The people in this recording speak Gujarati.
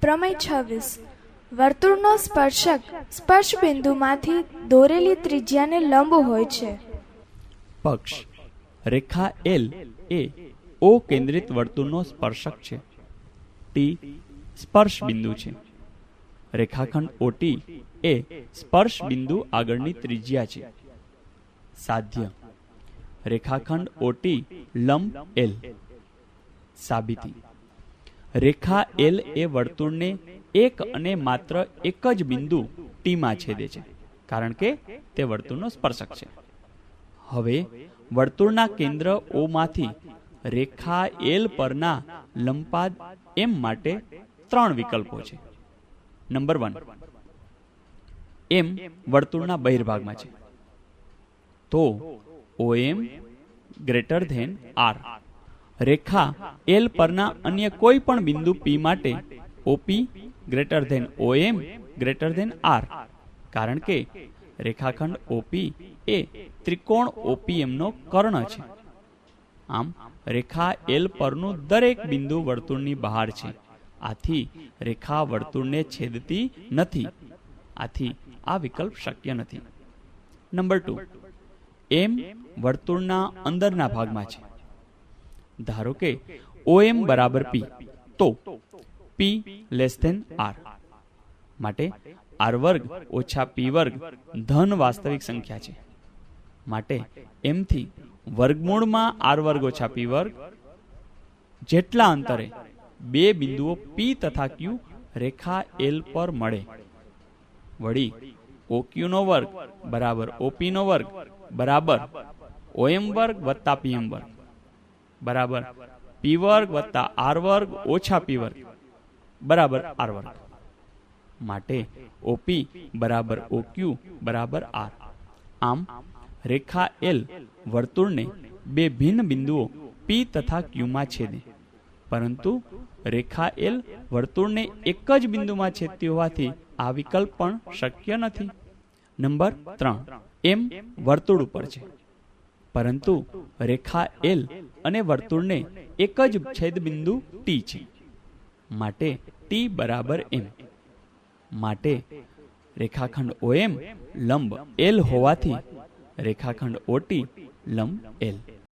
પ્રમેય છવ્વીસ. વર્તુળનો સ્પર્શક સ્પર્શ બિંદુમાંથી દોરેલી ત્રિજ્યાને લંબ હોય છે. પક્ષ. રેખા એલ એ ઓ કેન્દ્રિત વર્તુળનો સ્પર્શક છે. ટી સ્પર્શ બિંદુ છે. રેખાખંડ ઓટી એ સ્પર્શ બિંદુ આગળની ત્રિજ્યા છે. સાધ્ય. રેખાખંડ ઓટી લંબ એલ સાબિતી. રેખા એલ એ વર્તુળને એક અને માત્ર એક જ બિંદુ ટીમાં છેદે છે, કારણ કે તે વર્તુળનો સ્પર્શક છે. હવે વર્તુળના કેન્દ્ર ઓમાંથી માંથી રેખા એલ પરના લંપાદ એમ માટે ત્રણ વિકલ્પો છે. નંબર વન એમ વર્તુળના બહિર્ભાગમાં છે. તો O M greater than R રેખા એલ પરના અન્ય કોઈ પણ બિંદુ પી માટે OP greater than OM greater than R કારણ કે રેખાખંડ ઓપી એ ત્રિકોણ OPM નો કર્ણ છે. આમ, રેખા એલ પરનું દરેક બિંદુ વર્તુળની બહાર છે. આથી રેખા વર્તુળને છેદતી નથી. આથી આ વિકલ્પ શક્ય નથી. Number two. એમ વર્તુળના અંદરના ભાગમાં છે. ધારો કે ઓએમ બરાબર પી, તો પી લેસ ધેન આર. માટે આર વર્ગ ઓછા પી વર્ગ ધન વાસ્તવિક સંખ્યા છે. માટે એમથી વર્ગમૂળમાં આર વર્ગ ઓછા પી વર્ગ જેટલા અંતરે બે બિંદુઓ પી તથા ક્યુ રેખા એલ પર મળે. વળી ઓક્યુનો વર્ગ બરાબર ઓપીનો વર્ગ બરાબર ઓએમ વર્ગ વત્તા પીએમ વર્ગ. બરાબર. પી વર્ગ વત્તા આર વર્ગ ઓછા પી વર્ગ. બરાબર આર વર્ગ. માટે ઓપી બરાબર ઓક્યુ બરાબર આર. આમ રેખા એલ વર્તુળને બે ભિન્ન બિંદુઓ પી તથા ક્યુમાં છેદે. પરંતુ રેખા એલ વર્તુળને એક જ બિંદુમાં છેદતી હોવાથી આ વિકલ્પ પણ શક્ય નથી. નંબર ત્રણ. એમ વર્તુળ ઉપર છે. પરંતુ રેખા એલ અને વર્તુળને એક જ છેદબિંદુ ટી છે. માટે ટી બરાબર એમ માટે રેખાખંડ ઓએમ લંબ એલ હોવાથી રેખાખંડ ઓટી લંબ એલ